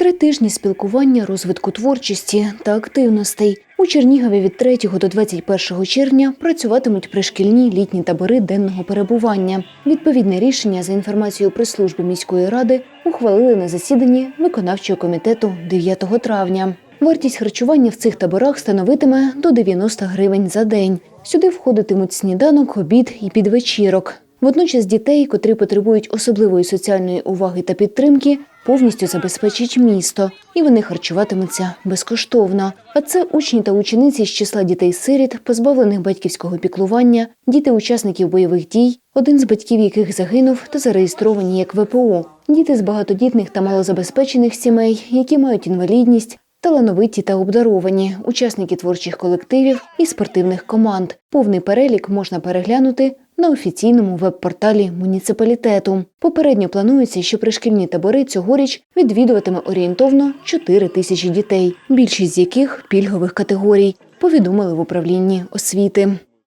Три тижні спілкування, розвитку творчості та активностей. У Чернігові від 3 до 21 червня працюватимуть пришкільні літні табори денного перебування. Відповідне рішення за інформацією прес-служби міської ради ухвалили на засіданні виконавчого комітету 9 травня. Вартість харчування в цих таборах становитиме до 90 гривень за день. Сюди входитимуть сніданок, обід і підвечірок. Водночас дітей, котрі потребують особливої соціальної уваги та підтримки, повністю забезпечить місто, і вони харчуватимуться безкоштовно. А це учні та учениці з числа дітей-сиріт, позбавлених батьківського піклування, діти учасників бойових дій, один з батьків яких загинув та зареєстровані як ВПО, діти з багатодітних та малозабезпечених сімей, які мають інвалідність. Талановиті та обдаровані, учасники творчих колективів і спортивних команд. Повний перелік можна переглянути на офіційному веб-порталі муніципалітету. Попередньо планується, що пришкільні табори цьогоріч відвідуватиме орієнтовно 4 тисячі дітей, більшість з яких пільгових категорій, повідомили в управлінні освіти.